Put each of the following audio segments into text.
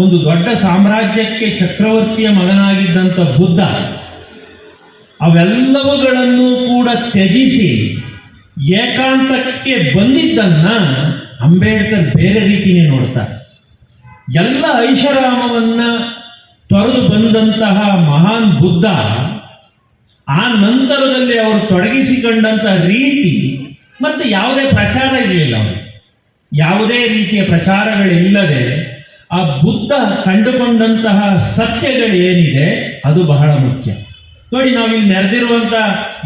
ಒಂದು ದೊಡ್ಡ ಸಾಮ್ರಾಜ್ಯಕ್ಕೆ ಚಕ್ರವರ್ತಿಯ ಮಗನಾಗಿದ್ದಂಥ ಬುದ್ಧ, ಅವೆಲ್ಲವುಗಳನ್ನು ಕೂಡ ತ್ಯಜಿಸಿ ಏಕಾಂತಕ್ಕೆ ಬಂದಿದ್ದನ್ನ ಅಂಬೇಡ್ಕರ್ ಬೇರೆ ರೀತಿಯೇ ನೋಡ್ತಾರೆ ಎಲ್ಲ ಐಷಾರಾಮವನ್ನ ತೊರೆದು ಬಂದಂತಹ ಮಹಾನ್ ಬುದ್ಧ, ಆ ನಂತರದಲ್ಲಿ ಅವರು ತೊಡಗಿಸಿಕೊಂಡಂತಹ ರೀತಿ ಮತ್ತೆ ಯಾವುದೇ ಪ್ರಚಾರ ಇರಲಿಲ್ಲ ಅವರು ಯಾವುದೇ ರೀತಿಯ ಪ್ರಚಾರಗಳಿಲ್ಲದೆ ಆ ಬುದ್ಧ ಕಂಡುಕೊಂಡಂತಹ ಸತ್ಯಗಳು ಏನಿದೆ ಅದು ಬಹಳ ಮುಖ್ಯ. ನೋಡಿ, ನಾವಿಲ್ಲಿ ನೆರೆದಿರುವಂತ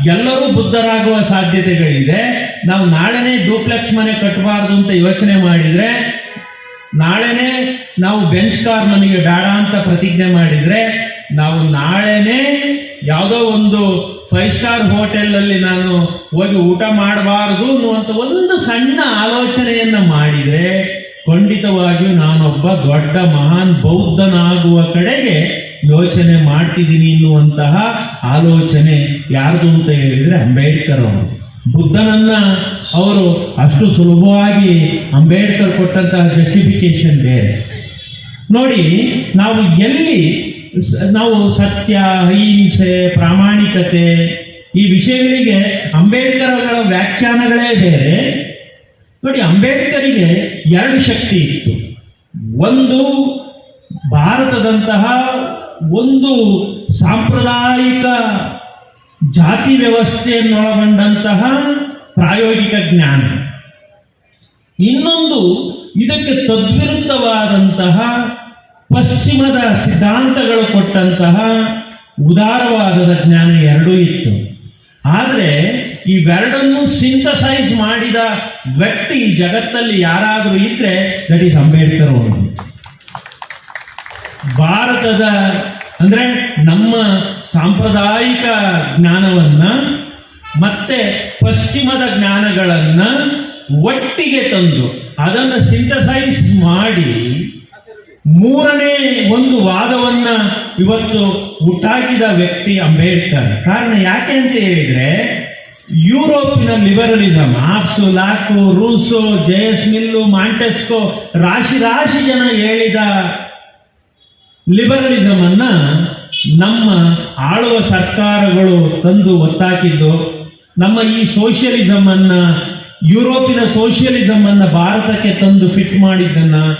ಎಲ್ಲರೂ ಬುದ್ಧರಾಗುವ ಸಾಧ್ಯತೆಗಳಿದೆ. ನಾವು ನಾಳೆನೇ ಡೂಪ್ಲೆಕ್ಸ್ ಮನೆ ಕಟ್ಟಬಾರ್ದು ಅಂತ ಯೋಚನೆ ಮಾಡಿದ್ರೆ, ನಾಳೆನೇ ನಾವು ಬೆಂಚ್ ಕಾರ್ ನಮಗೆ ಬೇಡ ಅಂತ ಪ್ರತಿಜ್ಞೆ ಮಾಡಿದ್ರೆ, ನಾವು ನಾಳೆನೇ ಯಾವುದೋ ಒಂದು ಫೈವ್ ಸ್ಟಾರ್ ಹೋಟೆಲಲ್ಲಿ ನಾನು ಹೋಗಿ ಊಟ ಮಾಡಬಾರ್ದು ಅನ್ನುವಂಥ ಒಂದು ಸಣ್ಣ ಆಲೋಚನೆಯನ್ನ ಮಾಡಿದ್ರೆ ಖಂಡಿತವಾಗಿಯೂ ನಾನೊಬ್ಬ ದೊಡ್ಡ ಮಹಾನ್ ಬೌದ್ಧನಾಗುವ ಕಡೆಗೆ ಯೋಚನೆ ಮಾಡ್ತಿದ್ದೀನಿ ಎನ್ನುವಂತಹ ಆಲೋಚನೆ ಯಾರ್ದು ಅಂತ ಹೇಳಿದ್ರೆ ಅಂಬೇಡ್ಕರ್ ಅವರು. ಬುದ್ಧನನ್ನ ಅವರು ಅಷ್ಟು ಸುಲಭವಾಗಿ ಅಂಬೇಡ್ಕರ್ ಕೊಟ್ಟಂತಹ ಜಸ್ಟಿಫಿಕೇಶನ್ ಬೇರೆ. ನೋಡಿ, ನಾವು ಎಲ್ಲಿ ನಾವು ಸತ್ಯ, ಅಹಿಂಸೆ, ಪ್ರಾಮಾಣಿಕತೆ ಈ ವಿಷಯಗಳಿಗೆ ಅಂಬೇಡ್ಕರ್ ಅವರ ವ್ಯಾಖ್ಯಾನಗಳೇ ಬೇರೆ. ನೋಡಿ, ಅಂಬೇಡ್ಕರಿಗೆ ಎರಡು ಶಕ್ತಿ ಇತ್ತು. ಒಂದು ಭಾರತದಂತಹ ಒಂದು ಸಾಂಪ್ರದಾಯಿಕ ಜಾತಿ ವ್ಯವಸ್ಥೆಯನ್ನೊಳಗೊಂಡಂತಹ ಪ್ರಾಯೋಗಿಕ ಜ್ಞಾನ. ಇನ್ನೊಂದು ಇದಕ್ಕೆ ತದ್ವಿರುದ್ಧವಾದಂತಹ ಪಶ್ಚಿಮದ ಸಿದ್ಧಾಂತಗಳು ಕೊಟ್ಟಂತಹ ಉದಾರವಾದದ ಜ್ಞಾನ ಎರಡೂ ಇತ್ತು. ಆದರೆ ಇವೆರಡನ್ನು ಸಿಂಥಸೈಸ್ ಮಾಡಿದ ವ್ಯಕ್ತಿ ಜಗತ್ತಲ್ಲಿ ಯಾರಾದರೂ ಇದ್ರೆ ದಟ್ ಈಸ್ ಅಂಬೇಡ್ಕರ್ ಅವರು ಭಾರತದ, ಅಂದ್ರೆ ನಮ್ಮ ಸಾಂಪ್ರದಾಯಿಕ ಜ್ಞಾನವನ್ನ ಮತ್ತೆ ಪಶ್ಚಿಮದ ಜ್ಞಾನಗಳನ್ನ ಒಟ್ಟಿಗೆ ತಂದು ಅದನ್ನು ಸಿಂಥಸೈಸ್ ಮಾಡಿ ಮೂರನೇ ಒಂದು ವಾದವನ್ನ ಇವತ್ತು ಹುಟ್ಟಾಕಿದ ವ್ಯಕ್ತಿ ಅಂಬೇಡ್ಕರ್ ಕಾರಣ ಯಾಕೆ ಅಂತ ಹೇಳಿದ್ರೆ ಯುರೋಪಿನ liberalism Hobbes Locke Rousseau J S Mill Montesquieu, ರಾಶಿ ರಾಶಿ ಜನ ಹೇಳಿದ ಲಿಬರಲಿಸಮ್ ಅನ್ನ ನಮ್ಮ ಆಳುವ ಸರ್ಕಾರಗಳು ತಂದು ಒತ್ತಾಕಿದ್ದು, ನಮ್ಮ ಈ ಸೋಷಿಯಲಿಸಮ್ ಅನ್ನ ಯುರೋಪಿನ ಸೋಷಿಯಲಿಸಮ್ ಅನ್ನ ಭಾರತಕ್ಕೆ ತಂದು ಫಿಟ್ ಮಾಡಿದ್ದನ್ನ